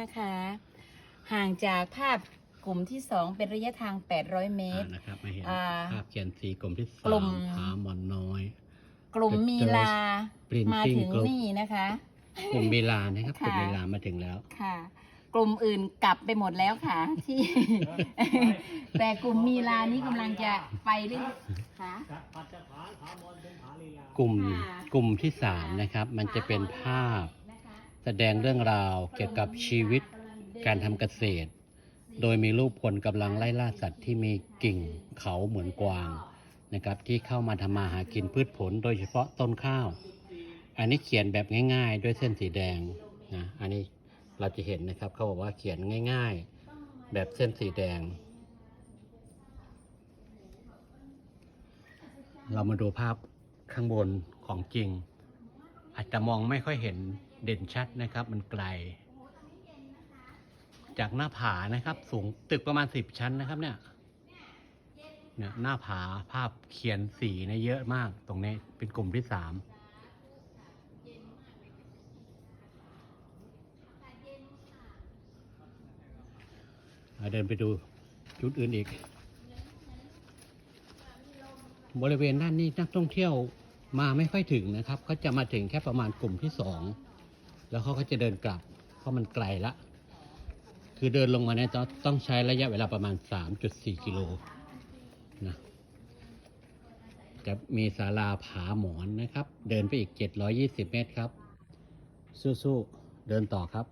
นะคะ ห่างจากภาพกลุ่มที่สองเป็นระยะทาง 800 เมตร อ่านะครับมาเห็นอ่าภาพเขียนสีกลุ่มที่กลุ่สามมผาหมอนน้อย กลุ่มมีลา Printing มาถึง Group นี่นะคะ กลุ่มเวลานะครับค่ะกลุ่มเวลามาถึงแล้ว ค่ะ กลุ่มอื่นกลับไปหมดแล้วค่ะ ที่ แต่กลุ่มมีลานี่กำลังจะไปเรื่อยค่ะ กลุ่มค่ะกลุ่มที่สามนะครับ มันจะเป็นภาพนะคะแส ดงเรื่องราวเกี่ยวกับชีวิตการทำเกษตร โดยมีรูปคนกำลังไล่ล่าสัตว์ที่มีกิ่งเขาเหมือนกวางนะครับที่เข้ามาทำมาหากินพืชผล โดยเฉพาะต้นข้าว อันนี้เขียนแบบง่ายๆ ด้วยเส้นสีแดงนะอันนี้เราจะเห็นนะครับเขาบอกว่าเขียนง่ายๆ แบบเส้นสีแดง เรามาดูภาพข้างบนของจริง อาจจะมองไม่ค่อยเห็นเด่นชัดนะครับ มันไกล จากหน้าผานะครับ สูงตึกประมาณสิบชั้นนะครับเนี่ยเนี่ยหน้าผาภาพเขียนสีเนะเยอะมากตรงนี้เป็นกลุ่มที่สามเดินไปดูจุดอื่นอีก บริเวณด้านนี้นักท่องเที่ยว มาไม่ค่อยถึงนะครับเขาจะมาถึงแค่ประมาณกลุ่มที่สองแล้วเขาก็จะเดินกลับ เพราะมันไกลละ คือเดินลงมาเนี่ยต้องต้องใช้ระยะเวลาประมาณ 3.4 กิโลนะจะมีศาลาผาหมอนนะครับ เดินไปอีก 720 เมตรครับ สู้ๆ เดินต่อครับ